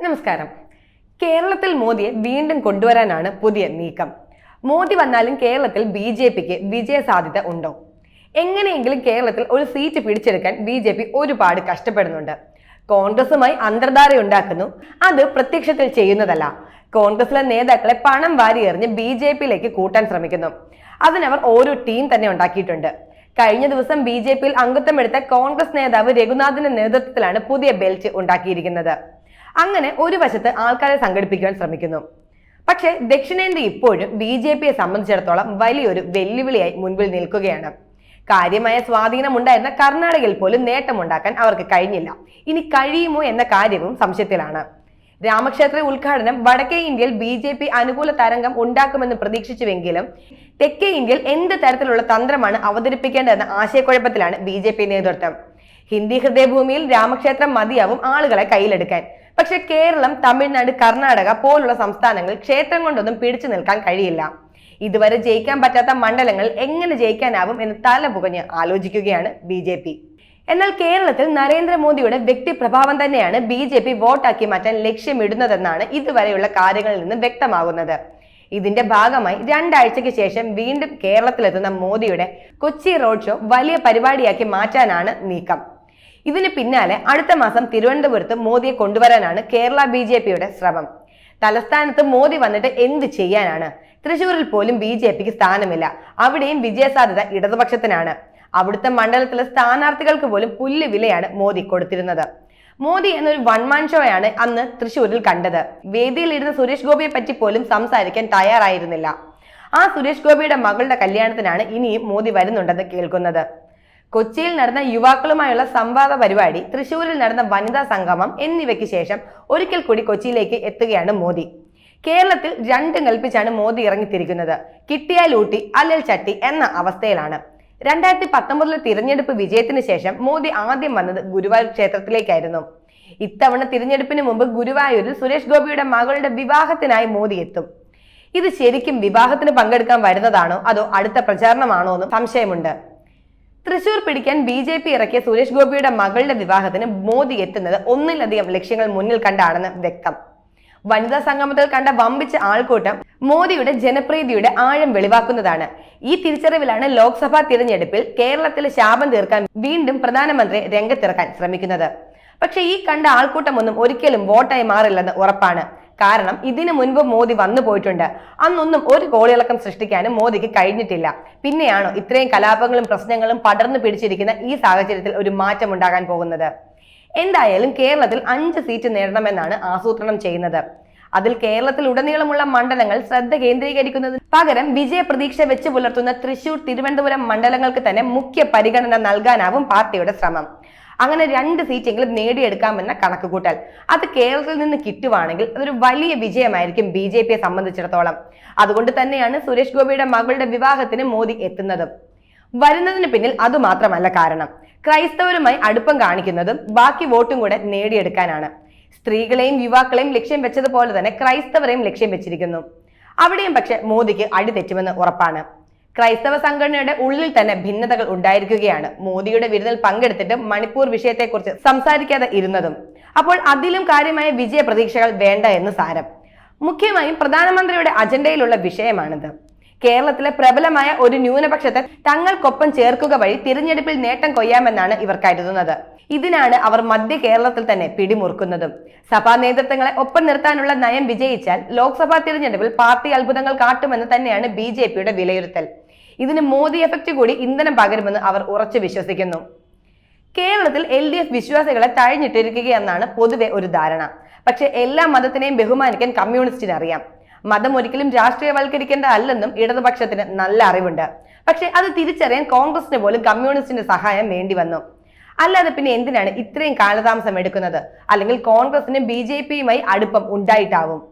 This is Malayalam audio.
നമസ്കാരം. കേരളത്തിൽ മോദിയെ വീണ്ടും കൊണ്ടുവരാനാണ് പുതിയ നീക്കം. മോദി വന്നാലും കേരളത്തിൽ ബി ജെ പിക്ക് വിജയ സാധ്യത ഉണ്ടോ? എങ്ങനെയെങ്കിലും കേരളത്തിൽ ഒരു സീറ്റ് പിടിച്ചെടുക്കാൻ ബി ജെ പി ഒരുപാട് കഷ്ടപ്പെടുന്നുണ്ട്. കോൺഗ്രസുമായി അന്തർധാര ഉണ്ടാക്കുന്നു. അത് പ്രത്യക്ഷത്തിൽ ചെയ്യുന്നതല്ല. കോൺഗ്രസിലെ നേതാക്കളെ പണം വാരിയെറിഞ്ഞ് ബി ജെ പിയിലേക്ക് കൂട്ടാൻ ശ്രമിക്കുന്നു. അതിനവർ ഓരോ ടീം തന്നെ ഉണ്ടാക്കിയിട്ടുണ്ട്. കഴിഞ്ഞ ദിവസം ബി ജെ പിയിൽ അംഗത്വമെടുത്ത കോൺഗ്രസ് നേതാവ് രഘുനാഥിന്റെ നേതൃത്വത്തിലാണ് പുതിയ ബെൽറ്റ് ഉണ്ടാക്കിയിരിക്കുന്നത്. അങ്ങനെ ഒരു വശത്ത് ആൾക്കാരെ സംഘടിപ്പിക്കുവാൻ ശ്രമിക്കുന്നു. പക്ഷേ ദക്ഷിണേന്ത്യ ഇപ്പോഴും ബി ജെ പിയെ സംബന്ധിച്ചിടത്തോളം വലിയൊരു വെല്ലുവിളിയായി മുൻപിൽ നിൽക്കുകയാണ്. കാര്യമായ സ്വാധീനമുണ്ടായിരുന്ന കർണാടകയിൽ പോലും നേട്ടമുണ്ടാക്കാൻ അവർക്ക് കഴിഞ്ഞില്ല. ഇനി കഴിയുമോ എന്ന കാര്യവും സംശയത്തിലാണ്. രാമക്ഷേത്ര ഉദ്ഘാടനം വടക്കേ ഇന്ത്യയിൽ ബി ജെ പി അനുകൂല തരംഗം ഉണ്ടാക്കുമെന്ന് പ്രതീക്ഷിച്ചുവെങ്കിലും തെക്കേ ഇന്ത്യയിൽ എന്ത് തരത്തിലുള്ള തന്ത്രമാണ് അവതരിപ്പിക്കേണ്ടതെന്ന ആശയക്കുഴപ്പത്തിലാണ് ബി നേതൃത്വം. ഹിന്ദി ഹൃദയഭൂമിയിൽ രാമക്ഷേത്രം മതിയാവും ആളുകളെ കയ്യിലെടുക്കാൻ. പക്ഷെ കേരളം തമിഴ്നാട് കർണാടക പോലുള്ള സംസ്ഥാനങ്ങൾ ക്ഷേത്രം കൊണ്ടൊന്നും പിടിച്ചു നിൽക്കാൻ കഴിയില്ല. ഇതുവരെ ജയിക്കാൻ പറ്റാത്ത മണ്ഡലങ്ങൾ എങ്ങനെ ജയിക്കാനാവും എന്ന് തല പുകഞ്ഞ് ആലോചിക്കുകയാണ് ബി ജെ പി. എന്നാൽ കേരളത്തിൽ നരേന്ദ്രമോദിയുടെ വ്യക്തിപ്രഭാവം തന്നെയാണ് ബി ജെ പി വോട്ടാക്കി മാറ്റാൻ ലക്ഷ്യമിടുന്നതെന്നാണ് ഇതുവരെയുള്ള കാര്യങ്ങളിൽ നിന്ന് വ്യക്തമാകുന്നത്. ഇതിന്റെ ഭാഗമായി രണ്ടാഴ്ചയ്ക്ക് ശേഷം വീണ്ടും കേരളത്തിലെത്തുന്ന മോദിയുടെ കൊച്ചി റോഡ് ഷോ വലിയ പരിപാടിയാക്കി മാറ്റാനാണ് നീക്കം. ഇതിന് പിന്നാലെ അടുത്ത മാസം തിരുവനന്തപുരത്ത് മോദിയെ കൊണ്ടുവരാനാണ് കേരള ബി ജെ പിയുടെ ശ്രമം. തലസ്ഥാനത്ത് മോദി വന്നിട്ട് എന്ത് ചെയ്യാനാണ്? തൃശൂരിൽ പോലും ബി ജെ പിക്ക് സ്ഥാനമില്ല. അവിടെയും വിജയസാധ്യത ഇടതുപക്ഷത്തിനാണ്. അവിടുത്തെ മണ്ഡലത്തിലെ സ്ഥാനാർത്ഥികൾക്ക് പോലും പുല്ല് വിലയാണ് മോദി കൊടുത്തിരുന്നത്. മോദി എന്നൊരു വൺമാൻ ഷോയാണ് അന്ന് തൃശൂരിൽ കണ്ടത്. വേദിയിലിരുന്ന സുരേഷ് ഗോപിയെ പറ്റി പോലും സംസാരിക്കാൻ തയ്യാറായിരുന്നില്ല. ആ സുരേഷ് ഗോപിയുടെ മകളുടെ കല്യാണത്തിനാണ് ഇനിയും മോദി വരുന്നുണ്ടെന്ന് കേൾക്കുന്നത്. കൊച്ചിയിൽ നടന്ന യുവാക്കളുമായുള്ള സംവാദ പരിപാടി തൃശൂരിൽ നടന്ന വനിതാ സംഗമം എന്നിവയ്ക്ക് ശേഷം ഒരിക്കൽ കൂടി കൊച്ചിയിലേക്ക് എത്തുകയാണ് മോദി. കേരളത്തിൽ രണ്ടും കൽപ്പിച്ചാണ് മോദി ഇറങ്ങിത്തിരിക്കുന്നത്. കിട്ടിയാൽ ഊട്ടി അല്ലൽ ചട്ടി എന്ന അവസ്ഥയിലാണ്. രണ്ടായിരത്തി പത്തൊമ്പതിലെ തിരഞ്ഞെടുപ്പ് വിജയത്തിന് ശേഷം മോദി ആദ്യം വന്നത് ഗുരുവായൂർ ക്ഷേത്രത്തിലേക്കായിരുന്നു. ഇത്തവണ തിരഞ്ഞെടുപ്പിന് മുമ്പ് ഗുരുവായൂരിൽ സുരേഷ് ഗോപിയുടെ മകളുടെ വിവാഹത്തിനായി മോദി എത്തും. ഇത് ശരിക്കും വിവാഹത്തിന് പങ്കെടുക്കാൻ വരുന്നതാണോ അതോ അടുത്ത പ്രചാരണമാണോ എന്നും സംശയമുണ്ട്. തൃശൂർ പിടിക്കാൻ ബി ജെ പി ഇറക്കിയ സുരേഷ് ഗോപിയുടെ മകളുടെ വിവാഹത്തിന് മോദി എത്തുന്നത് ഒന്നിലധികം ലക്ഷ്യങ്ങൾ മുന്നിൽ കണ്ടാണെന്ന് വ്യക്തം. വനിതാ സംഗമത്തിൽ കണ്ട വമ്പിച്ച ആൾക്കൂട്ടം മോദിയുടെ ജനപ്രീതിയുടെ ആഴം വെളിവാക്കുന്നതാണ്. ഈ തിരിച്ചറിവിലാണ് ലോക്സഭാ തിരഞ്ഞെടുപ്പിൽ കേരളത്തിലെ ശാപം തീർക്കാൻ വീണ്ടും പ്രധാനമന്ത്രി രംഗത്തിറക്കാൻ ശ്രമിക്കുന്നത്. പക്ഷേ ഈ കണ്ട ആൾക്കൂട്ടമൊന്നും ഒരിക്കലും വോട്ടായി മാറില്ലെന്ന് ഉറപ്പാണ്. കാരണം ഇതിനു മുൻപ് മോദി വന്നു പോയിട്ടുണ്ട്. അന്നൊന്നും ഒരു കോളിളക്കം സൃഷ്ടിക്കാനും മോദിക്ക് കഴിഞ്ഞിട്ടില്ല. പിന്നെയാണോ ഇത്രയും കലാപങ്ങളും പ്രശ്നങ്ങളും പടർന്നു പിടിച്ചിരിക്കുന്ന ഈ സാഹചര്യത്തിൽ ഒരു മാറ്റം ഉണ്ടാകാൻ പോകുന്നത്? എന്തായാലും കേരളത്തിൽ അഞ്ച് സീറ്റ് നേടണമെന്നാണ് ആസൂത്രണം ചെയ്യുന്നത്. അതിൽ കേരളത്തിൽ ഉടനീളമുള്ള മണ്ഡലങ്ങൾ ശ്രദ്ധ കേന്ദ്രീകരിക്കുന്നതിന് പകരം വിജയ പ്രതീക്ഷ വെച്ച് പുലർത്തുന്ന തൃശൂർ തിരുവനന്തപുരം മണ്ഡലങ്ങൾക്ക് തന്നെ മുഖ്യ പരിഗണന നൽകാനാവും പാർട്ടിയുടെ ശ്രമം. അങ്ങനെ രണ്ട് സീറ്റെങ്കിലും നേടിയെടുക്കാമെന്ന കണക്കുകൂട്ടൽ. അത് കേരളത്തിൽ നിന്ന് കിട്ടുവാണെങ്കിൽ അതൊരു വലിയ വിജയമായിരിക്കും ബി ജെ പിയെ സംബന്ധിച്ചിടത്തോളം. അതുകൊണ്ട് തന്നെയാണ് സുരേഷ് ഗോപിയുടെ മകളുടെ വിവാഹത്തിന് മോദി എത്തുന്നത്. വരുന്നതിന് പിന്നിൽ അതുമാത്രമല്ല കാരണം. ക്രൈസ്തവരുമായി അടുപ്പം കാണിക്കുന്നതും ബാക്കി വോട്ടും കൂടെ നേടിയെടുക്കാനാണ്. സ്ത്രീകളെയും യുവാക്കളെയും ലക്ഷ്യം വെച്ചതുപോലെ തന്നെ ക്രൈസ്തവരെയും ലക്ഷ്യം വെച്ചിരിക്കുന്നു. അവിടെയും പക്ഷെ മോദിക്ക് അടി തെറ്റുമെന്ന് ഉറപ്പാണ്. ക്രൈസ്തവ സംഘടനയുടെ ഉള്ളിൽ തന്നെ ഭിന്നതകൾ ഉണ്ടായിരിക്കുകയാണ്. മോദിയുടെ വിരുന്നിൽ പങ്കെടുത്തിട്ട് മണിപ്പൂർ വിഷയത്തെക്കുറിച്ച് സംസാരിക്കാതെ ഇരുന്നതും. അപ്പോൾ അതിലും കാര്യമായ വിജയ പ്രതീക്ഷകൾ വേണ്ട എന്ന് സാരം. മുഖ്യമായും പ്രധാനമന്ത്രിയുടെ അജണ്ടയിലുള്ള വിഷയമാണിത്. കേരളത്തിലെ പ്രബലമായ ഒരു ന്യൂനപക്ഷത്തെ തങ്ങൾക്കൊപ്പം ചേർക്കുക വഴി തിരഞ്ഞെടുപ്പിൽ നേട്ടം കൊയ്യാമെന്നാണ് ഇവർ കരുതുന്നത്. ഇതിനാണ് അവർ മധ്യ കേരളത്തിൽ തന്നെ പിടിമുറുക്കുന്നതും. സഭാ നേതൃത്വങ്ങളെ ഒപ്പം നിർത്താനുള്ള നയം വിജയിച്ചാൽ ലോക്സഭാ തിരഞ്ഞെടുപ്പിൽ പാർട്ടി അത്ഭുതങ്ങൾ കാട്ടുമെന്ന് തന്നെയാണ് ബി ജെ പിയുടെ വിലയിരുത്തൽ. ഇതിന് മോദി എഫക്റ്റ് കൂടി ഇന്ധനം പകരുമെന്ന് അവർ ഉറച്ചു വിശ്വസിക്കുന്നു. കേരളത്തിൽ എൽ ഡി എഫ് വിശ്വാസികളെ തഴഞ്ഞിട്ടിരിക്കുകയെന്നാണ് പൊതുവെ ഒരു ധാരണ. പക്ഷെ എല്ലാ മതത്തിനെയും ബഹുമാനിക്കാൻ കമ്മ്യൂണിസ്റ്റിന് അറിയാം മതം ഒരിക്കലും രാഷ്ട്രീയവൽക്കരിക്കേണ്ട അല്ലെന്നും ഇടതുപക്ഷത്തിന് നല്ല അറിവുണ്ട്. പക്ഷേ അത് തിരിച്ചറിയാൻ കോൺഗ്രസിന് പോലും കമ്മ്യൂണിസ്റ്റിന്റെ സഹായം വേണ്ടി വന്നു. അല്ലാതെ പിന്നെ എന്തിനാണ് ഇത്രയും കാലതാമസം എടുക്കുന്നത്? അല്ലെങ്കിൽ കോൺഗ്രസിനും ബി ജെ പിയുമായി അടുപ്പം ഉണ്ടായിട്ടാവും?